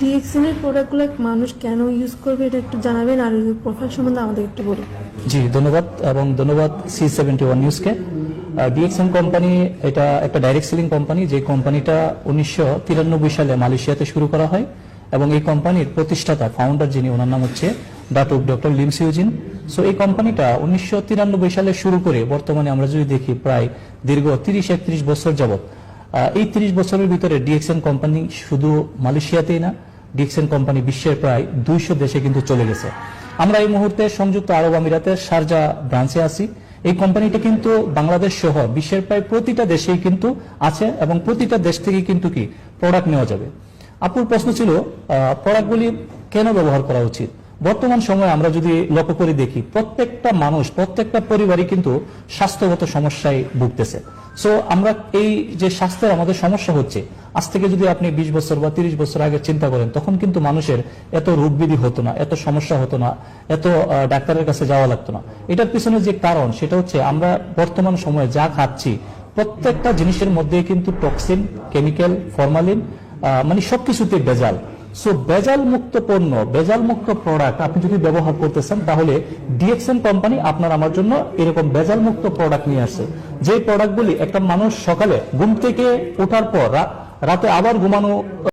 DXN এর প্রোডাক্টগুলো মানুষ কেন ইউজ করবে এটা একটু জানাবেন, আর প্রোফাইল সম্বন্ধে আমাদের একটু বলুন। জি, ধন্যবাদ, এবং ধন্যবাদ সি সেভেন্টি ওয়ান নিউজকে ডিএক্সএন কোম্পানি এটা একটা ডাইরেক্ট সেলিং কোম্পানি যে কোম্পানিটা উনিশশো তিরানব্বই সালে মালয়েশিয়াতে শুরু করা হয়, এবং এই কোম্পানির প্রতিষ্ঠাতা ফাউন্ডার যিনি, ওনার নাম হচ্ছে ডাটুক ডক্টর লিমসিউজিন সো এই কোম্পানিটা উনিশশো তিরানব্বই সালে শুরু করে, বর্তমানে আমরা যদি দেখি, প্রায় দীর্ঘ তিরিশ একত্রিশ বছর যাবত এই তিরিশ বছরের ভিতরে ডিএক্সএন কোম্পানি শুধু মালয়েশিয়াতেই না, ডিএক্সএন কোম্পানি বিশ্বের প্রায় দুইশো দেশে কিন্তু চলে গেছে। আমরা এই মুহূর্তে সংযুক্ত আরব আমিরাতের শারজা ব্রাঞ্চে আছি। এই কোম্পানিটা কিন্তু বাংলাদেশ সহ বিশ্বের প্রায় প্রতিটা দেশেই কিন্তু আছে এবং প্রতিটা দেশ থেকে কিন্তু কি প্রোডাক্ট নেওয়া যাবে। আপুর প্রশ্ন ছিল প্রোডাক্টগুলি কেন ব্যবহার করা উচিত? বর্তমান সময়ে আমরা যদি লক্ষ্য করে দেখি, প্রত্যেকটা মানুষ, প্রত্যেকটা পরিবারই কিন্তু স্বাস্থ্যগত সমস্যায় ভুগতেছে। সো আমরা এই যে স্বাস্থ্যের আমাদের সমস্যা হচ্ছে, আজ থেকে যদি আপনি বিশ বছর বা তিরিশ বছর আগে চিন্তা করেন, তখন কিন্তু মানুষের এত রোগবিধি হতো না, এত সমস্যা হতো না, এত ডাক্তারের কাছে যাওয়া লাগতো না। এটার পিছনে যে কারণ, সেটা হচ্ছে আমরা বর্তমান সময়ে যা খাচ্ছি, প্রত্যেকটা জিনিসের মধ্যে কিন্তু টক্সিন কেমিক্যাল ফরমালিন মানে সবকিছুতে বেজাল সো বেজাল মুক্ত পণ্য বেজাল মুক্ত প্রোডাক্ট আপনি যদি ব্যবহার করতে চান, তাহলে ডিএক্সএন কোম্পানি আপনার আমার জন্য এরকম বেজাল মুক্ত প্রোডাক্ট নিয়ে আসছে। যে প্রোডাক্টগুলি একটা মানুষ সকালে ঘুম থেকে ওঠার পর রাতে আবার ঘুমানো